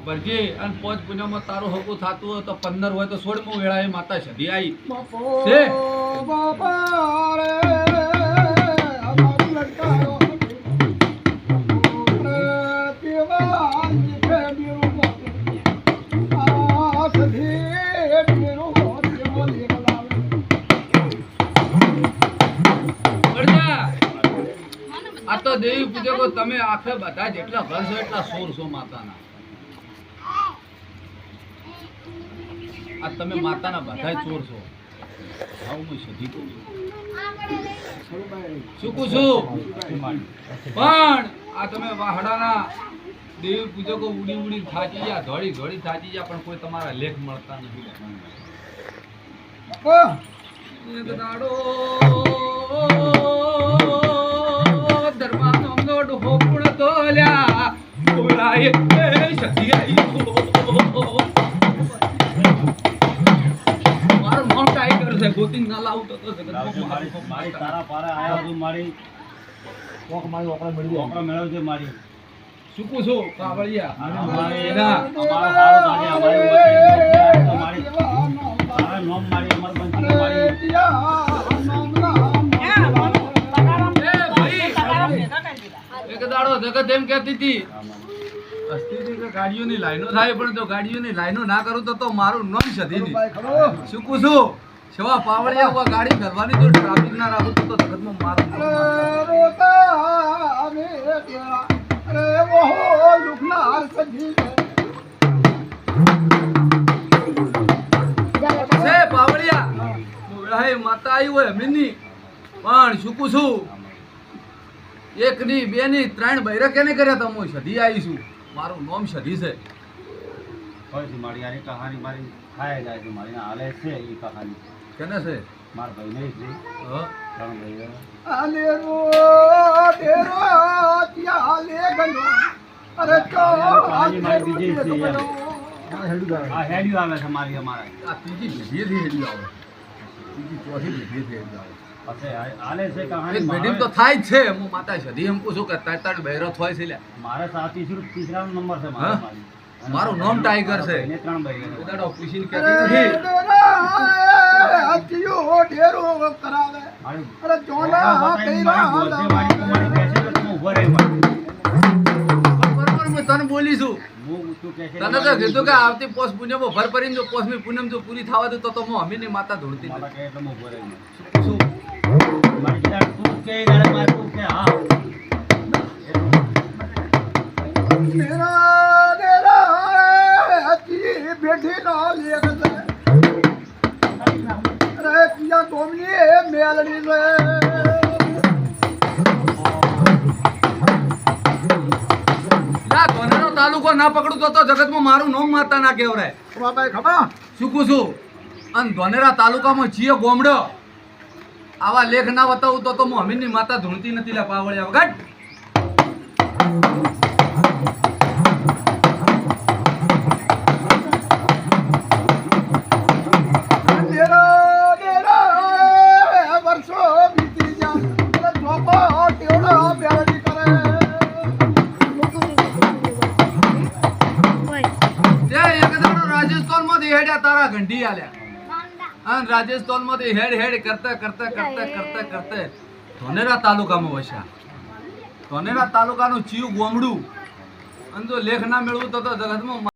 ભરજે અને પોચ પુણ્યમાં તારું હકું થતું હોય તો પંદર હોય તો સોળમું વેળાએ માતા સધી આવી આ તો દેવી પૂજકો તમે આખે બધા જેટલા ઘર છો એટલા સોર છો માતાના. આ તમે માતાના બધા ચોર છો. આવું હું સધી કહું શું કહું છું? પણ આ તમે વાહડાના દેવી પૂજકો ઉડી ઉડી થાચી ગયા ધોળી ધોળી થાચી ગયા પણ કોઈ તમારા લેખ મળતા નથી. છે ના લાવું તો તો મારું તારા પારે આયા છું મારી કોક મારી ઓકળે મળી છોકરો મેળવજો મારી શું છું કાવળિયા અમારી એના અમારો હારો દાડી અમારી વચ્ચે મારી નોમ મારી અમર બંસી મારી એક દાડો જગત એમ કહેતી હતી ગાડીઓની લાઈનો થાય પણ જો ગાડીઓની લાઈનો ના કરું તો તો મારું નામ સધી નહીં શું કહું છું સેવા પાવળિયા ઉવા ગાડી કરવાની તો ટ્રાફિક ના રાખું તો તો જગતમાં મારું છે પાવળિયા? મોરાએ માતા આવી હોય મિની પણ શું કહું છું એકની બેની ત્રણ બૈરા કેને કર્યા તમે સધી આવીશું મારું નામ સધી છે. મારી આની કહાની મારી થાય જાય છે મારી હાલે છે એ કહાની. કેને છે? મારા ભાઈ નહીં છે. હ? ત્રણ ભાઈઓ. આ હેડ્યું આવે છે મારી અમારા. આ ત્રીજી પેઢીએથી હેડી આવે. ત્રીજી ચોથી પેઢીએથી હેડી આવે. છે પેઢી તો થાય જ છે. હું માતા સધી એમ પૂછું છું કે ત્રણ ત્રણ બૈરો થાય છે લ્યા. મારે સાત તીસરો તીસરા નંબર છે મારા હા? મારી નામ ટાઈગર છે. પૂછીને કહેતી નથી. રહે હું તને બોલી છું. તને તો કીધું કે આવતી પોષ પુણ્યમાં ભર પડીને જો પોસમી પૂનમ જો પૂરી થવા દે તો તો હું અમીની માતા ધૂળતી. શું? તાલુકો ના પકડું તો જગતમાં મારું નોમ માતા ના કહેવરાય બાબા ખબર? શું કહું છું અને ધોનેરા તાલુકામાં જીઓ ગોમડો. આવા લેખ ના બતાવું તો તો અમીની માતા ધૂણતી નથી લે પાવળિયા વગર. રાજસ્થાનમાંથી હેડ્યા તારા ઘંટી આલ્યા. અને રાજસ્થાનમાંથી હેડ હેડ કરતા કરતા કરતા કરતા કરતા ધોનેરા તાલુકામાં વસ્યા. ધોનેરા તાલુકાનું ચીયું ગોમડું. અને જો લેખ ના મેળવું તો જગતમાં